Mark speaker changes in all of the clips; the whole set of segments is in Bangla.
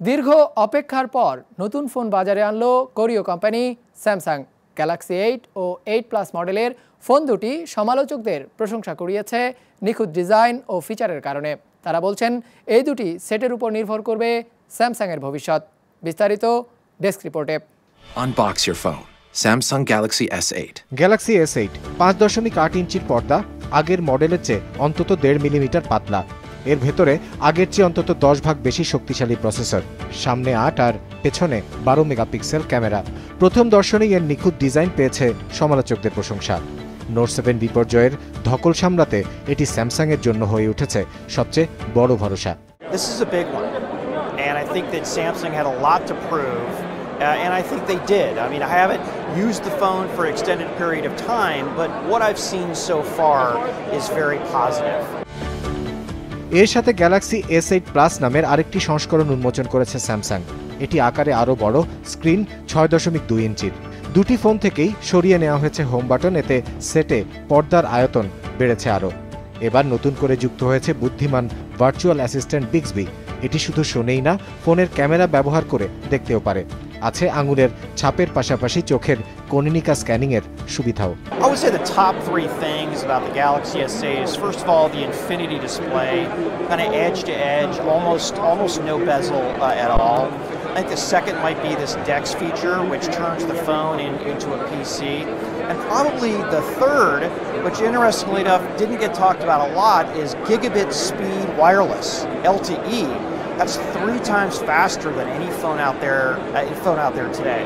Speaker 1: দীর্ঘ অপেক্ষার পর নতুন ফোন বাজারে আনল কোরীয় কোম্পানি স্যামসাং গ্যালাক্সি এইট ও এইট প্লাস মডেলের ফোন দুটি সমালোচকদের প্রশংসা কুড়িয়েছে নিখুঁত ডিজাইন ও ফিচারের কারণে তারা বলছেন এই দুটি সেটের উপর নির্ভর করবে স্যামসাংয়ের ভবিষ্যৎ বিস্তারিত ডেস্ক রিপোর্টে
Speaker 2: Unbox your phone. Samsung Galaxy S8.
Speaker 3: Galaxy S eight পাঁচ দশমিক আট ইঞ্চির পর্দা আগের মডেলের চেয়ে অন্তত দেড় মিলিমিটার পাতলা এর ভেতরে আগের চেয়ে অন্তত দশ ভাগ বেশি শক্তিশালী প্রসেসর সামনে আট আর পেছনে বারো মেগাপিক্সেল ক্যামেরা প্রথম দর্শনেই এর নিখুঁত ডিজাইন পেয়েছে সমালোচকদের প্রশংসা নোট সেভেন বিপর্যয়ের ধকল সামলাতে এটি স্যামসাং এর জন্য হয়ে উঠেছে সবচেয়ে বড় ভরসা
Speaker 4: Uh, and I think they did. I mean, I haven't used the phone for extended period of time, but what I've seen so far is very positive.
Speaker 3: এর সাথে গ্যালাক্সি এস এইট প্লাস নামের আরেকটি সংস্করণ উন্মোচন করেছে স্যামসাং এটি আকারে আরও বড় স্ক্রিন ছয় দশমিক দুই ইঞ্চির। দুটি ফোন থেকেই সরিয়ে নেওয়া হয়েছে হোম বাটন এতে সেটে পর্দার আয়তন বেড়েছে আরও। এবার নতুন করে যুক্ত হয়েছে বুদ্ধিমান ভার্চুয়াল অ্যাসিস্ট্যান্ট বিক্সবি এটি শুধু শোনেই না ফোনের ক্যামেরা ব্যবহার করে দেখতেও পারে। আছে আঙুলের ছাপের পাশাপাশি চোখের কনিনিকা স্ক্যানিংয়ের সুবিধাও
Speaker 4: I would say the top three things about the Galaxy S8 is first of all the infinity display, kind of edge to edge, almost almost no bezel uh, at all. I think the second might be this DeX feature, which turns the phone in, into a PC. And probably the third, which interestingly enough didn't get talked about a lot, is gigabit speed wireless (LTE). That's three times faster than any phone out there, any phone out there today.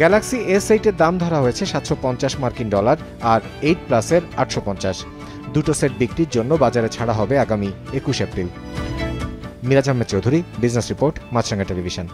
Speaker 3: Galaxy S এইটের দাম ধরা হয়েছে সাতশো পঞ্চাশ মার্কিন ডলার আর এইট প্লাসের আটশো পঞ্চাশ। দুটো সেট বিক্রির জন্য বাজারে ছাড়া হবে আগামী একুশ April. Miraj Ahmed Chowdhury business report Maasranga television